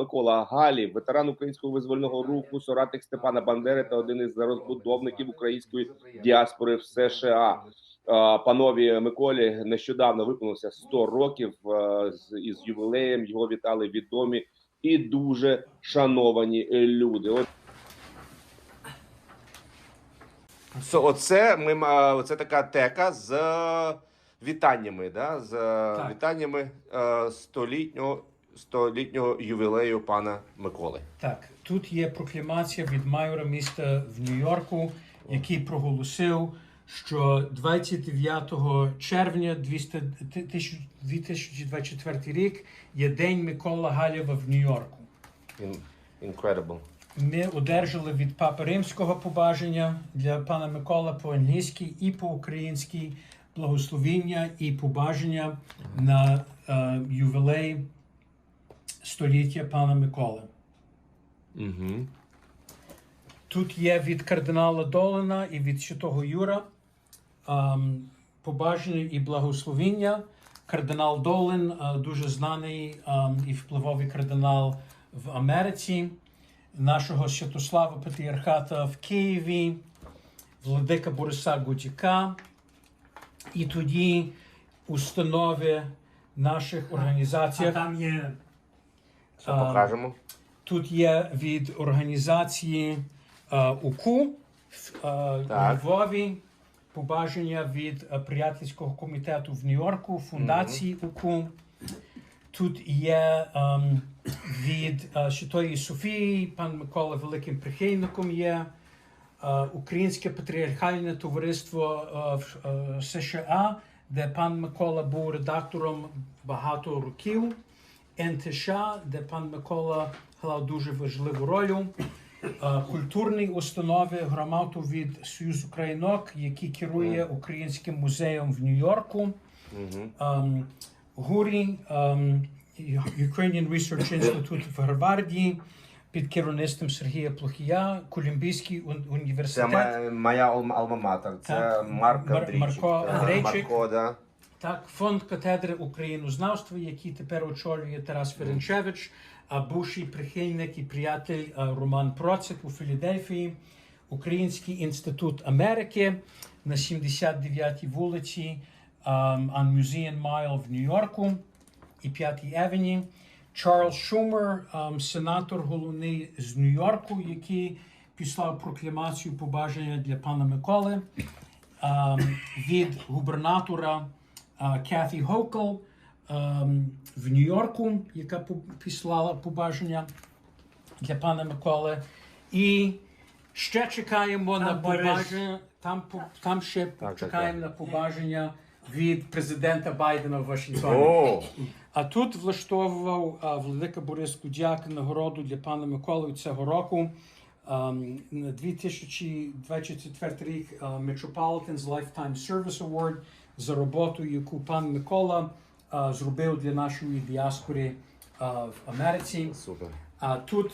Микола Галів, ветеран українського визвольного руху, соратник Степана Бандери та один із розбудовників української діаспори в США. Панові Миколі нещодавно виповнилося 100 років з із ювілеєм. Його вітали відомі і дуже шановані люди. So, оце ми ма- це така тека з вітаннями, да? з е, вітаннями е, столітнього столітнього ювілею пана Миколи. Так, тут є проклямація від майора міста в Нью-Йорку, який проголосив, що 29 червня 200 тисяч- 2024 рік є День Микола Галєва в Нью-Йорку. In- Incredible. Ми одержали від Папи Римського побажання для пана Микола по-англійськи і по-українськи благословіння і побажання на е, ювілей століття пана Миколи. Угу. Тут є від кардинала Долина і від святого Юра ем, побажання і благословіння. Кардинал Долин е, дуже знаний ем, і впливовий кардинал в Америці, нашого Святослава Патріархата в Києві, владика Бориса Гутіка. І тоді установи наших А там є Це А, покажемо. Тут є від організації е, УКУ в е, Львові, побажання від е, приятельського комітету в Нью-Йорку, фундації УКУ. Тут є ем, від е, Святої Софії, пан Микола великим прихильником є. Е, Українське патріархальне товариство е, в е, США, де пан Микола був редактором багато років. НТШ, де пан Микола грав дуже важливу роль. Е, Культурні установи громаду від Союз Українок, який керує Українським музеєм в Нью-Йорку. Ем, ГУРІ, ем, Ukrainian Research Institute в Гарварді, під керівництвом Сергія Плохія, Колумбійський ун- Це університет. моя, алма-матер. Це Так. Марк Мар- Андрійчик. Марко Андрійчик. Так, фонд катедри українознавства, який тепер очолює Тарас Ференчевич, а бувший прихильник і приятель Роман Процик у Філадельфії, Український інститут Америки на 79-й вулиці on Museum Mile в Нью-Йорку і 5-й Евені. Чарльз Шумер, сенатор головний з Нью-Йорку, який післав прокламацію побажання для пана Миколи від губернатора Кефі Хокл ем, в Нью-Йорку, яка післала побажання для пана Миколи. І ще чекаємо на Борис. побажання. Там, там ще так, чекаємо на побажання від президента Байдена в Вашингтоні. О, А тут влаштовував а, Владика Борис Кудяк нагороду для пана Миколи цього року. Ам, на 2024 рік Metropolitan's Lifetime Service Award за роботу, яку пан Микола зробив для нашої діаспори в Америці. супер. А тут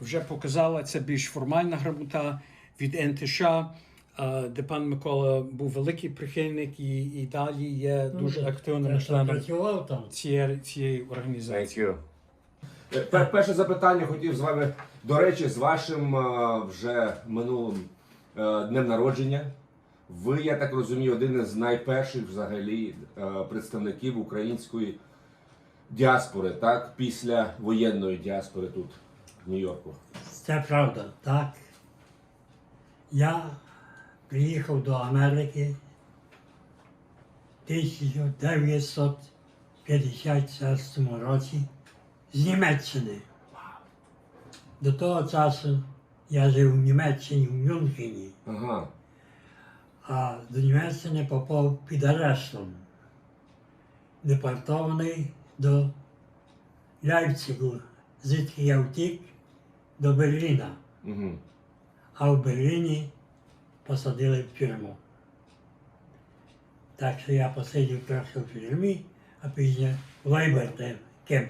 вже показала це більш формальна грамота від НТШ, де пан Микола був великий прихильник і, і далі є дуже активним членом цієї, цієї Thank організації. you. Е, Пер- Перше запитання хотів з вами, до речі, з вашим е, вже минулим е, днем народження. Ви, я так розумію, один із найперших взагалі представників української діаспори, так? Після воєнної діаспори тут, в Нью-Йорку. Це правда, так. Я приїхав до Америки в 1956 році з Німеччини. До того часу я жив в Німеччині, в Мюнхені, Ага. а до Німеччини попав під арештом. Депортований до Ляйпцигу, звідки я втік до Берліна. Угу. а в Берліні посадили в тюрму. Так що я посидів трохи в тюрмі, а пізніше в Лейберте кемп.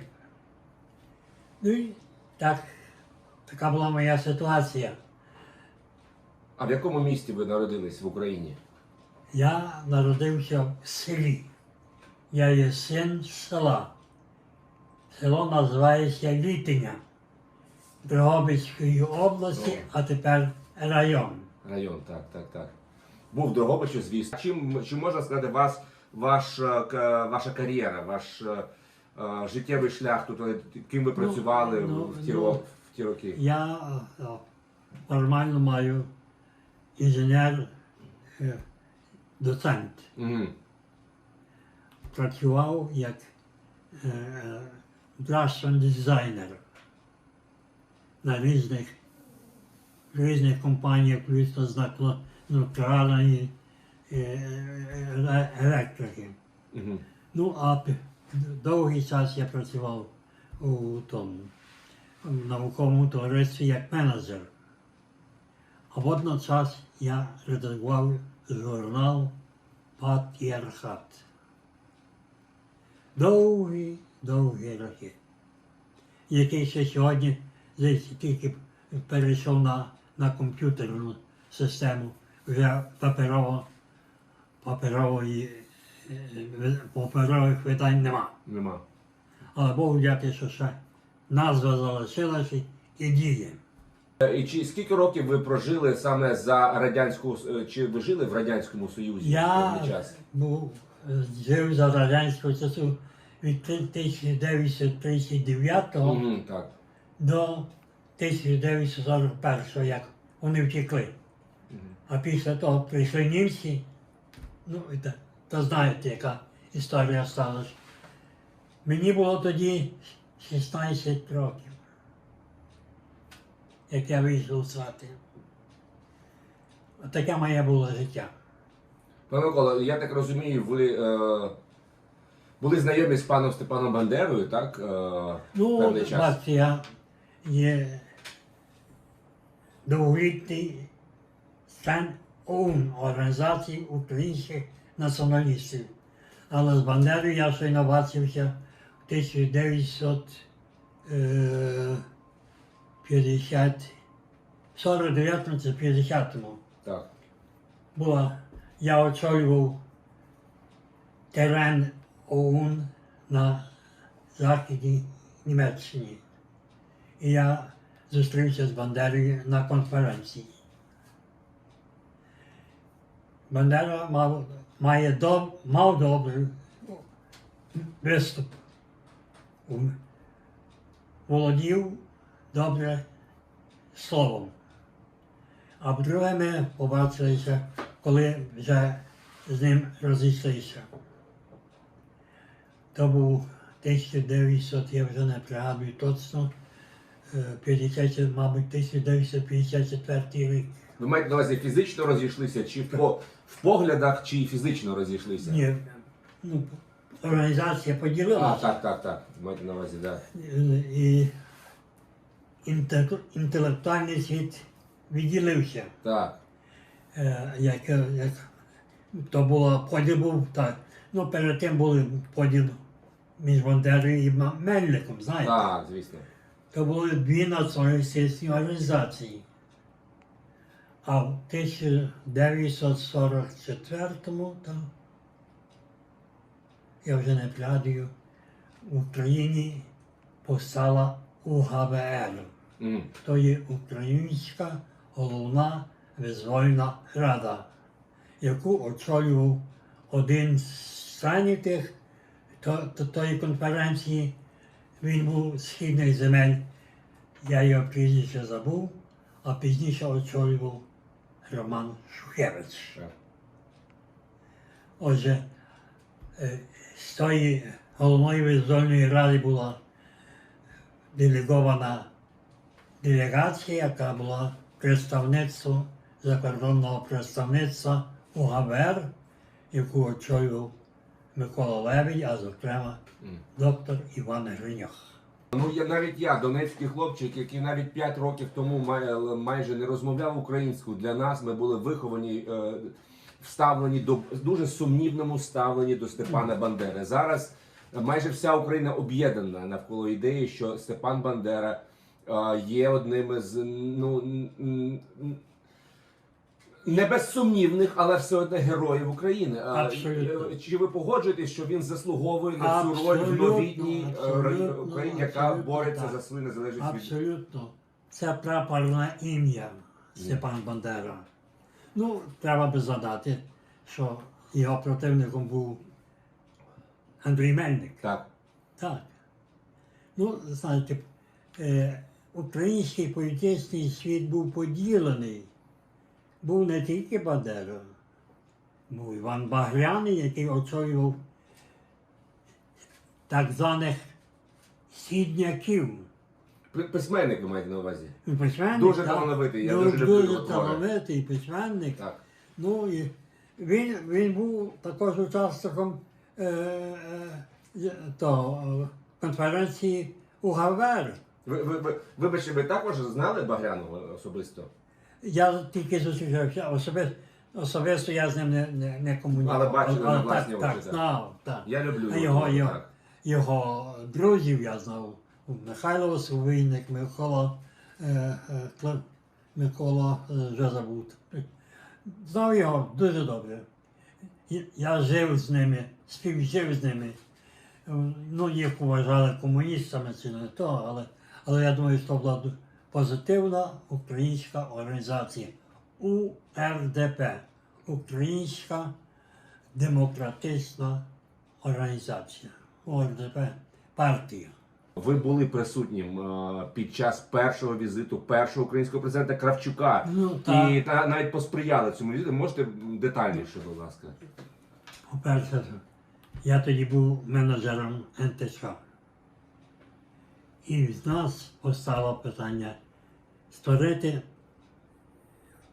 Ну і так, така була моя ситуація. А в якому місті ви народились в Україні? Я народився в селі. Я є син села. село називається Літиня Дрогобицької області, а тепер район. Район, так, так, так. Був Дрогобичу, звісно. Чим, чим можна сказати вас, ваш, е, ваша кар'єра, ваш е, е, життєвий шлях, тут, е, ким ви працювали ну, в, ті, ну, в ті роки? Я е, формально маю інженер, е, доцент. Угу. Працював як е, е, дизайнер на різних, різних компаніях, включно з накла- натуральної е, е, електрики. Угу. Ну, а довгий час я працював у тому в науковому товаристві як менеджер. А водночас я редагував журнал Патріархат. Довгі, довгі роки, який ще сьогодні тільки перейшов на, на комп'ютерну систему, вже паперово, паперової, паперових видань нема. Нема. Але Богу дякую, що ще назва залишилася і діє. Е, І чи скільки років ви прожили саме за радянську е, чи ви жили в радянському союзі Я час? був, е, жив за радянського часу від 1939 Угу, так. до 1941, як вони втекли. А після того прийшли німці, ну, і та, та знаєте, яка історія сталася. Мені було тоді 16 років, як я вийшов з хати. Таке моє було життя. Пане Микола, я так розумію, ви е, були знайомі з паном Степаном Бандерою, так? Е, Ну, певний час. бачите, я є довголітній член ОУН Організації українських націоналістів. Але з Бандерою я щойно бачився в 1950 49 чи 50-му. Так. була, я очолював терен ОУН на Західній Німеччині. І я зустрівся з Бандерою на конференції. Бандера мав, має доб, мав добрий виступ. Володів добре словом. А вдруге ми побачилися, коли вже з ним розійшлися. То був 1900, я вже не пригадую точно, е, 50, мабуть, 1954 рік. Ви маєте на увазі фізично розійшлися, чи в, по, в поглядах, чи фізично розійшлися? Ні, ну, організація А, поділилася. так, так, так. Маєте на увазі, так. І інтел- інтелектуальний світ відділився. Так. Е, як, як то було поділ був так. Ну, перед тим були поділ між Бандерою і Ма- Мельником, знаєте. Так, звісно. То були дві націоналістичні організації. А в 1944-му, там, я вже не пригадую, в Україні постала УГВР. Мгм. То є Українська головна визвольна рада, яку очолював один з членів тих то, то, тої конференції. Він був східних земель. Я його прізвище забув, а пізніше очолював Роман Шухевич. Отже, з тої головної визвольної ради була делегована делегація, яка була представництво закордонного представництва УГВР, яку очолював Микола Левій, а зокрема доктор Іван Гриньох. Ну, я навіть я, донецький хлопчик, який навіть 5 років тому май- майже не розмовляв українською. Для нас ми були виховані, е, вставлені до дуже сумнівному ставленні до Степана Бандери. Зараз майже вся Україна об'єднана навколо ідеї, що Степан Бандера е, є одним із ну Не безсумнівних, але все одно героїв України. А, Абсолютно. е, Чи ви погоджуєтесь, що він заслуговує на цю роль в Абсолютно, новітній е, абсолютно, Україні, яка абсолютно бореться так. за свою незалежність від Абсолютно. Це прапорне ім'я Степан Бандера. Ну, треба би задати, що його противником був Андрій Мельник. так. Так. Ну, знаєте, е, український політичний світ був поділений. Був не тільки Бандера, був Іван Багряний, який очолював так званих східняків. Письменник ви маєте на увазі. Письменник, Дуже так. талановитий, я Ну, дуже люблю дуже його твори. талановитий письменник. Так. Ну, і він, він був також учасником е, е, то, е, конференції у Гавер. Ви, ви, ви, вибачте, ви також знали Багряного особисто? Я тільки зустрічався особисто. Особисто я з ним не, не, не комунікував. Але бачили на власні так, очі, так, так. знав, так. Я люблю А його. його, його, так. його друзів я знав. Михайло Словійник, Микола, е, е, Микола е, вже забув. Знав його дуже добре. І Я жив з ними, співжив з ними. Е, Ну, їх вважали комуністами чи не то, але, але я думаю, що була ду- позитивна українська організація. УРДП. Українська демократична організація. УРДП партія. Ви були присутнім е, під час першого візиту першого українського президента Кравчука. Ну, так. І навіть посприяли цьому візиту. Можете детальніше, будь ласка. По-перше, я тоді був менеджером НТСК. І з нас постало питання створити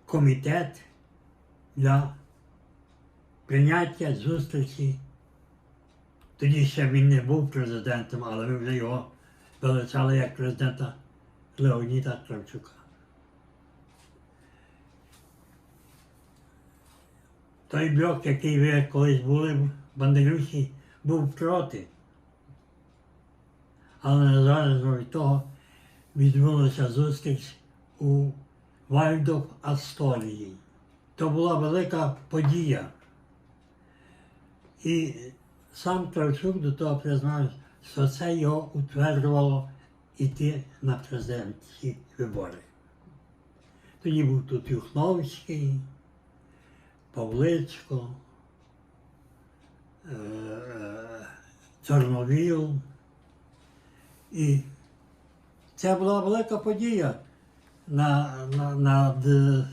комітет для прийняття зустрічі. Тоді ще він не був президентом, але ми вже його величали як президента Леоніда Кравчука. Той блок, який ви колись були, в бандерюші, був проти. Але незалежно від того відбулася зустріч у Вальдов Асторії. То була велика подія. І сам Кравчук до того признав, що це його утверджувало йти на президентські вибори. Тоді був тут Юхновський, Павличко, е, е, Чорновіл. І це була велика подія на, на, над е,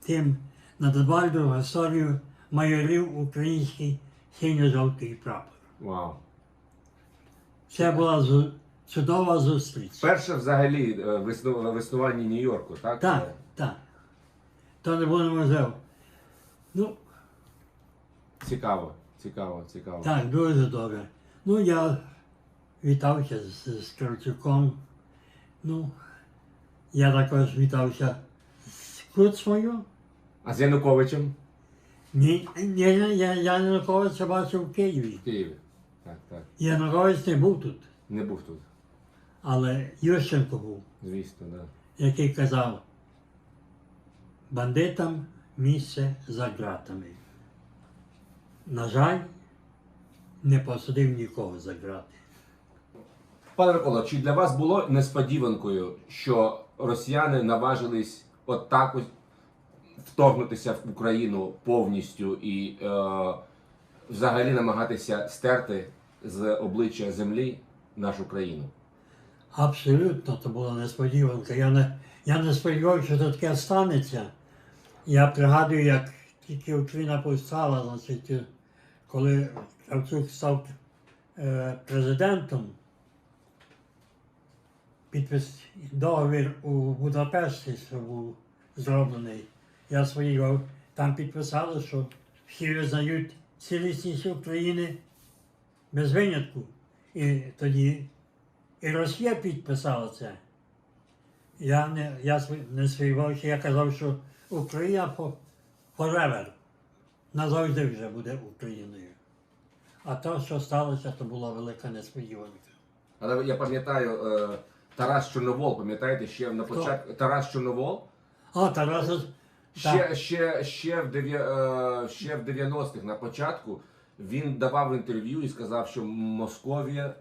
тим, над Вальдою історію майорів український синьо-жовтий прапор. Вау. Це була чудова зустріч. Перше взагалі е, в існу- існуванні Нью-Йорку, так? Так, так. То не було неможливо. Ну, Цікаво, цікаво, цікаво. Так, дуже добре. Ну, я вітався з, Кравчуком. Ну, я також вітався з Куцмою. А з Януковичем Ні, ні, я, я Януковича бачив в Києві. в Києві. Так, так. Янукович не був тут, Не був тут, але Ющенко був, звісно, да. який казав, бандитам місце за ґратами. На жаль, не посадив нікого за ґрати. Пане Микола, чи для вас було несподіванкою, що росіяни наважились отак ось вторгнутися в Україну повністю і е, взагалі намагатися стерти з обличчя землі нашу країну? Абсолютно, це була несподіванка. Я не, я не сподівався, що таке станеться. Я пригадую, як тільки Україна повстала, значить, коли Кравчук став е, президентом, підпис договір у Будапешті, що був зроблений. Я сподівав, там підписали, що всі визнають цілісність України без винятку. І тоді і Росія підписала це. Я не, я не сподівався, я казав, що Україна forever. Назавжди вже буде Україною. А то, що сталося, то була велика несподіванка. Але я пам'ятаю е, Тарас Чорновол, пам'ятаєте, ще на початку Тарас Чорновол. А Тараса Ще, ще, ще, в дев'я- е, ще в 90-х на початку він давав інтерв'ю і сказав, що Московія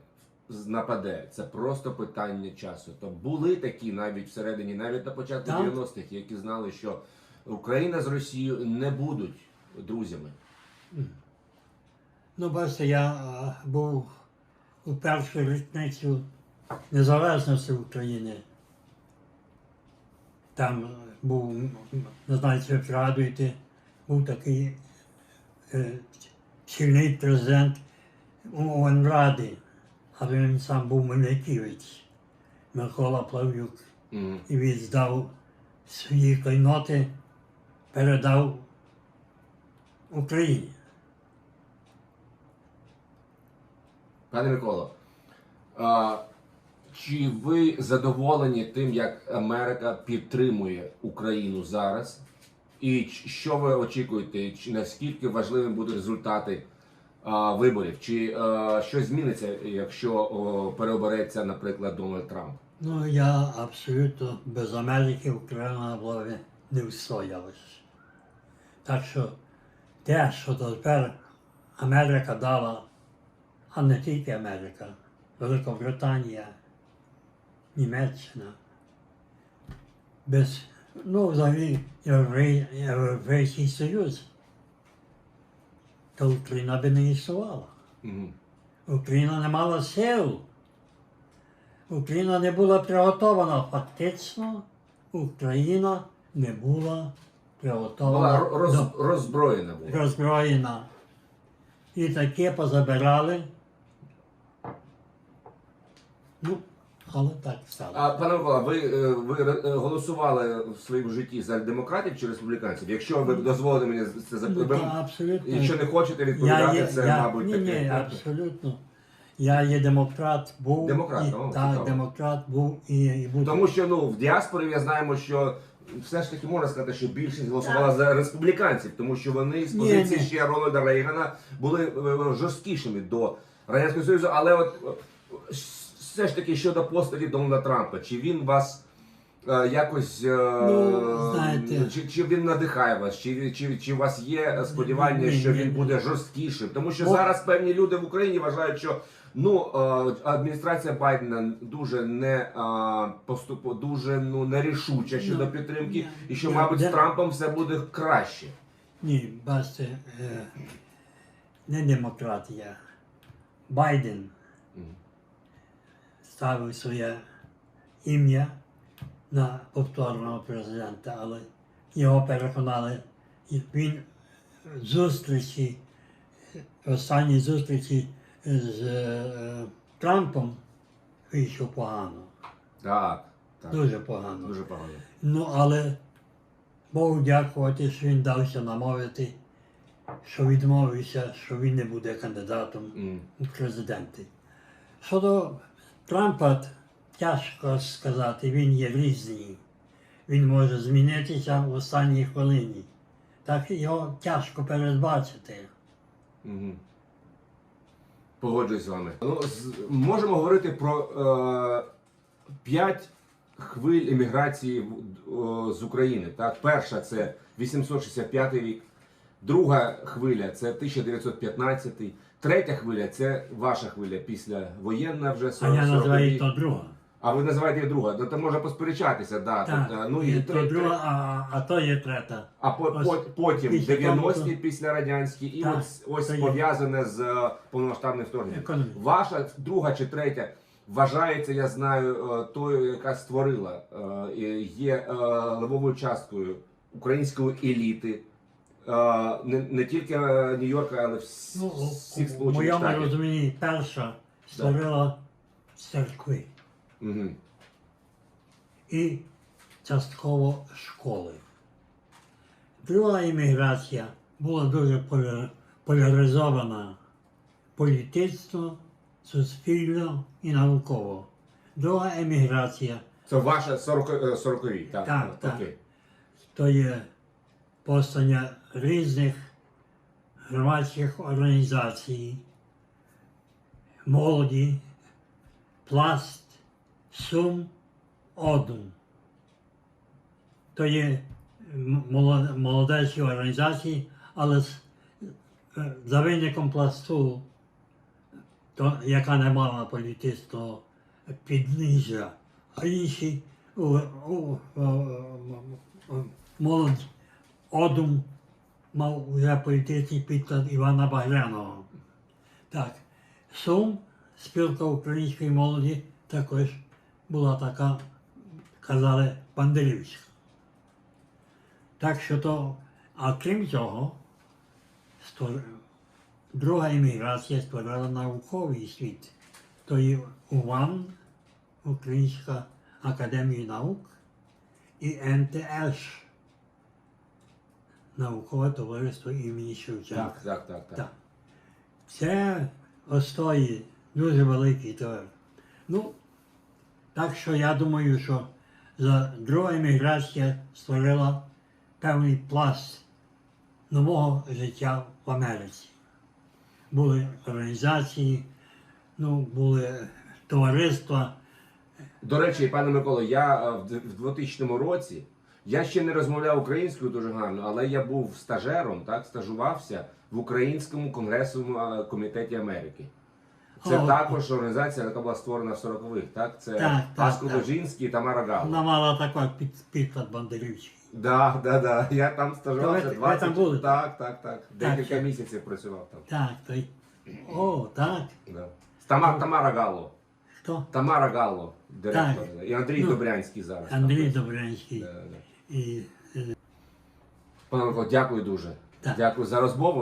нападе. Це просто питання часу. То були такі навіть всередині, навіть на початку Так. 90-х, які знали, що Україна з Росією не будуть друзями. Ну, бачите, я був у першу річницю незалежності України. Там був, не знаю, чи ви пригадуєте, був такий е, чинний президент ООН Ради, але він сам був Меляківець, Микола Плав'юк. Мгм. І він здав свої клейноти, передав Україні. Пане Миколо, а, чи ви задоволені тим, як Америка підтримує Україну зараз? І що ви очікуєте? Чи наскільки важливим будуть результати а, виборів? Чи а, щось зміниться, якщо о, переобереться, наприклад, Дональд Трамп? Ну, я абсолютно без Америки Україна була не встоялась. Так що те, що тепер Америка дала, а не тільки Америка, Великобританія, Німеччина, без, ну, взагалі, Європейський Союз, то Україна би не існувала. Україна не мала сил. Україна не була приготована. Фактично, Україна не була Була приготована ро- роз, до роззброєна була. роззброєна. І таке позабирали. Ну, але так стало. А пане Микола, ви, е, ви е, голосували в своєму житті за демократів чи республіканців? Якщо ви дозволите мені це Ну, запитати, та, абсолютно. якщо не хочете я відповідати, є, це я, мабуть ні, таке. ні, абсолютно. Я є демократ, був. Демократ, і, о, так, цікаво. демократ був і, і буду. Тому що ну в діаспорі я знаємо, що все ж таки можна сказати, що більшість голосувала за республіканців, тому що вони з Ні, позиції ні. ще Рональда Рейгана були е, жорсткішими до радянського союзу. Але от е, все ж таки щодо постаті Дональда Трампа, чи він вас е, якось е, Ну, знаєте. чи, чи він надихає вас, чи, чи, чи у вас є сподівання, Ні, що ні, він ні. буде жорсткішим? Тому що Ну, зараз певні люди в Україні вважають, що ну е, адміністрація Байдена дуже не е, поступу, дуже ну нерішуча щодо Ну, підтримки, ні. і що, Ні, мабуть, з Трампом все буде краще. Ні, бачите, е, не демократія. Байден Мгм. Ставив своє ім'я на повторного президента, але його переконали. Він зустрічі, останні зустрічі з е, Трампом вийшов погано, Так, так. дуже погано. Дуже погано. Ну, але Богу дякувати, що він дався намовити, що відмовився, що він не буде кандидатом М. у президенти. Щодо Трампа, тяжко сказати, він є різний. Він може змінитися в останній хвилині. Так його тяжко передбачити. Мгм. Погоджуюсь з вами. Ну, з- можемо говорити про е, п'ять хвиль еміграції в- о, з України. Так? Перша це 865 рік, друга хвиля це 1915, третя хвиля це ваша хвиля після воєнна вже А я називаю 40-ті. то друга. А ви називаєте її друга. Ну, то може посперечатися, да. Так, Тобто, ну, і то тре- друга, а, а то є третя. а по, Ось по, потім після 90-ті після радянські, і Так, ось, ось це є. пов'язане з е, повномасштабним вторгненням. Економіка. Ваша друга чи третя вважається, я знаю, е, тою, яка створила, е, і є е, левовою часткою української еліти. Е, Не, не тільки е, Нью-Йорка, але вс- Ну, всіх у моєму штатів. розумінні перша створила церкви Мгм. і частково школи. Друга імміграція була дуже поляризована політично, суспільно і науково. Друга еміграція Це ваша 40, е, 40 так? Так, так. Окей. то є постання різних громадських організацій, молоді, пласт, сум, одум. То є молодечі організації, але е, за виником пласту, то, яка не мала політичного підніжжя, а інші у, у, у, у, молодь одум мав вже політичний підклад Івана Багряного. Так, Сум, спілка української молоді, також була така, казали, бандерівська. Так що то, а крім цього, стор- друга імміграція створила науковий світ. То є УВАН, Українська академія наук, і НТШ, наукове товариство імені Шевченка. Так, так, так, так. Так. Це остої дуже великий товар. Ну, так що я думаю, що за друга еміграція створила певний пласт нового життя в Америці. Були організації, ну, були товариства. До речі, пане Миколо, я е, в д- в 2000 році я ще не розмовляв українською дуже гарно, але я був стажером, так, стажувався в Українському конгресовому комітеті Америки. Це О. також організація, яка була створена в 40-х, так? Це Так, так, Божинський і Тамара Гал. Вона мала такий під, підклад бандерівський. Да, да, да. Я там стажувався ви- ви там були? Так, так, так. Декілька що- місяців працював там. Так, то й. О, так. Да. Тама, Тамара Галло. Хто? Тамара Галло, директор. І Андрій Ну, Добрянський зараз. Андрій працює. Добрянський. Да, да. І Пане Микола, дякую дуже. Так. Дякую за розмову.